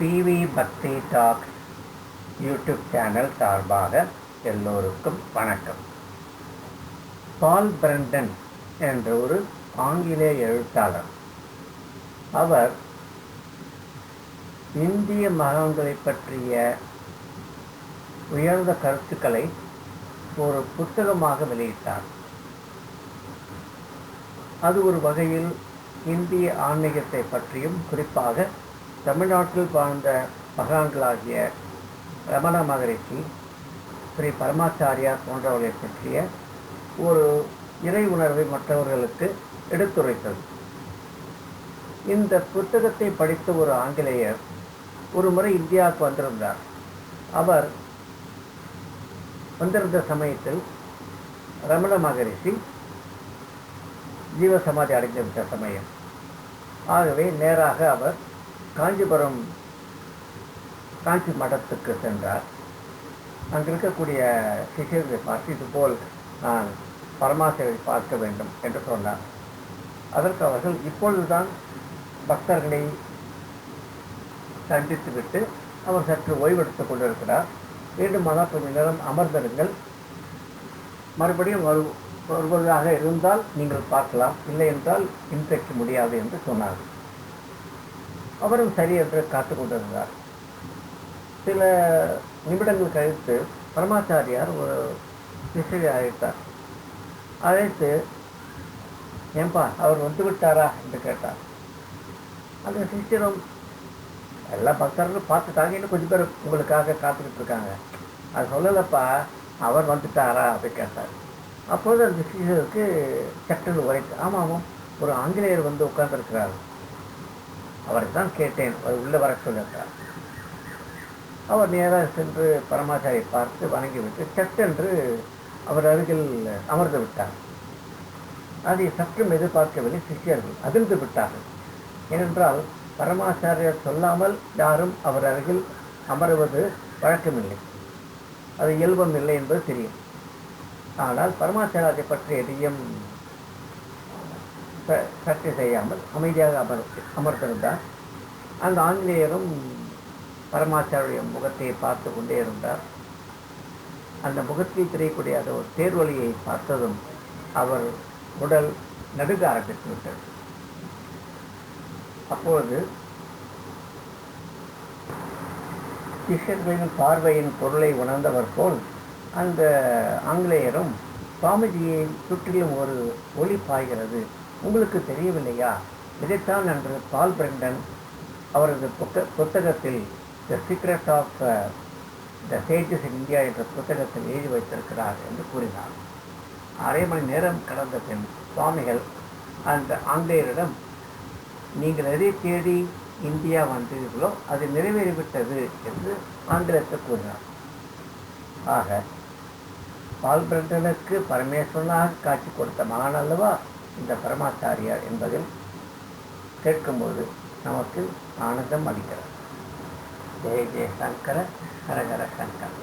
PV பக்தி talk YouTube channel சார்பாக எல்லோருக்கும் வணக்கம். பால் பிரண்டன் என்ற ஒரு ஆங்கிலேய எழுத்தாளர். அவர் இந்திய மகான்களை பற்றிய உயர்ந்த கருத்துக்களை ஒரு புத்தகமாக வெளியிட்டார். அது ஒரு வகையில் இந்திய ஆன்மீகத்தை பற்றியும் குறிப்பாக தமிழ்நாட்டில் வாழ்ந்த மகான்களாகிய ரமண மகரிஷி ஸ்ரீ பரமாச்சாரியார் போன்றவர்களை பற்றிய ஒரு இறை உணர்வை மற்றவர்களுக்கு எடுத்துரைத்தது. இந்த புத்தகத்தை படித்த ஒரு ஆங்கிலேயர் ஒரு முறை இந்தியாவுக்கு வந்திருந்தார். அவர் வந்திருந்த சமயத்தில் ரமண மகரிஷி ஜீவசமாதி அடைந்துவிட்ட சமயம். ஆகவே நேராக அவர் காஞ்சிபுரம் காஞ்சி மடத்துக்கு சென்றார். அங்கிருக்கக்கூடிய சிஷியர்களை பார்த்து இதுபோல் நான் பரமாசேவை பார்க்க வேண்டும் என்று சொன்னார். அதற்கு அவர்கள் இப்பொழுதுதான் பக்தர்களை சந்தித்துவிட்டு அவர் சற்று ஓய்வெடுத்துக் கொண்டிருக்கிறார். வேண்டுமானால் கொஞ்ச நேரம் அமர்ந்திருங்கள். மறுபடியும் வரு வருவதாக இருந்தால் நீங்கள் பார்க்கலாம். இல்லை என்றால் இன்றைக்கு முடியாது என்று சொன்னார் அவரும் சரி என்று காத்து கொண்டிருந்தார். சில நிமிடங்கள் கழித்து பரமாச்சாரியார் ஒரு சிஷியை அழைத்தார். அழைத்து ஏன்பா அவர் வந்து விட்டாரா? என்று கேட்டார். அந்த சிஷ்யரும் எல்லா பக்தர்களும் பார்த்துட்டாங்க. இன்னும் கொஞ்சம் பேர் உங்களுக்காக காத்துக்கிட்டு இருக்காங்க. அது சொல்லலப்பா அவர் வந்துட்டாரா? அப்படி கேட்டார். அப்போது அந்த சிஷியருக்கு சட்டன்னு உரைத்து ஆமாம். ஒரு ஆங்கிலேயர் வந்து உட்கார்ந்துருக்கிறார். அவரை தான் கேட்டேன். அவர் உள்ளே வர சொல்லிட்டார் அவர் நேராக சென்று பரமாச்சாரியை பார்த்து வணங்கிவிட்டு சட்டென்று அவர் அருகில் அமர்ந்து விட்டார். அதை சற்றும் எதிர்பார்க்கவில்லை சிஷியர்கள். அதிர்ந்து விட்டார்கள். ஏனென்றால் பரமாச்சாரியர் சொல்லாமல் யாரும் அவர் அருகில் அமருவது வழக்கமில்லை. அது இயல்பம் இல்லை என்பது தெரியும். ஆனால் பரமாச்சாரியத்தை பற்றி எதையும் சர்ச்சை செய்யாமல் அமைதியாக அமர் அமர்ந்திருந்தார். அந்த ஆங்கிலேயரும் பரமாச்சாரிய முகத்தை பார்த்து கொண்டே இருந்தார். அந்த முகத்தில் தெரியக்கூடிய அந்த ஒரு தேர்வழியை பார்த்ததும் அவர் உடல் நடுக்க ஆரம்பித்து விட்டது. அப்பொழுது சிஷ்யர்களின் பார்வையின் பொருளை உணர்ந்தவர் போல் அந்த ஆங்கிலேயரும் சுவாமிஜியை சுற்றிலும் ஒரு ஒளி பாய்கிறது. உங்களுக்கு தெரியவில்லையா? இதைத்தான் அன்று பால் பிரண்டன் அவரது புத்த புத்தகத்தில் the secret of the sages in India என்ற புத்தகத்தில் எழுதி வைத்திருக்கிறார் என்று கூறினார். அரை மணி நேரம் கடந்த பின் சுவாமிகள் அந்த ஆங்கிலேயரிடம் நீங்கள் எதை தேடி இந்தியா வந்தீர்களோ அது நிறைவேறிவிட்டது என்று ஆங்கிலத்தில் கூறினார். ஆக பால் பிரண்டனுக்கு பரமேஸ்வரனாக காட்சி கொடுத்த மகான் அல்லவா? இந்த பரமாச்சாரியார் என்பதில் கேட்கும்போது நமக்கு ஆனந்தம் அளிக்கிறது. ஜெய ஜெய சங்கர ஹரஹர சங்கர்.